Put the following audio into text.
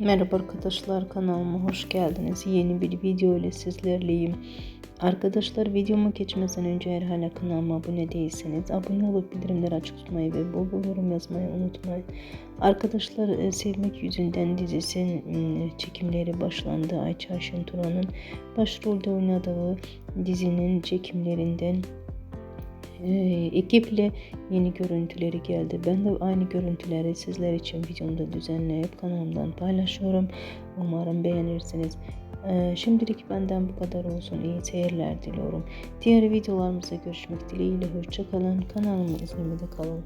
Merhaba arkadaşlar kanalıma hoş geldiniz. Yeni bir video ile sizlerleyim. Arkadaşlar videoma geçmeden önce eğer hala kanalıma abone değilseniz abone olup bildirimleri açık tutmayı ve bol bol yorum yazmayı unutmayın. Arkadaşlar e, Sevmek Yüzünden dizisinin çekimleri başlandı. Ayça Şenturan'ın başrolde oynadığı dizinin çekimlerinden ekiple yeni görüntüleri geldi. Ben de aynı görüntüleri sizler için videomda düzenleyip kanalımdan paylaşıyorum. Umarım beğenirsiniz. E, şimdilik benden bu kadar olsun. İyi seyirler diliyorum. Diğer videolarımızda görüşmek dileğiyle. Hoşçakalın. Kanalımı izlemede kalın.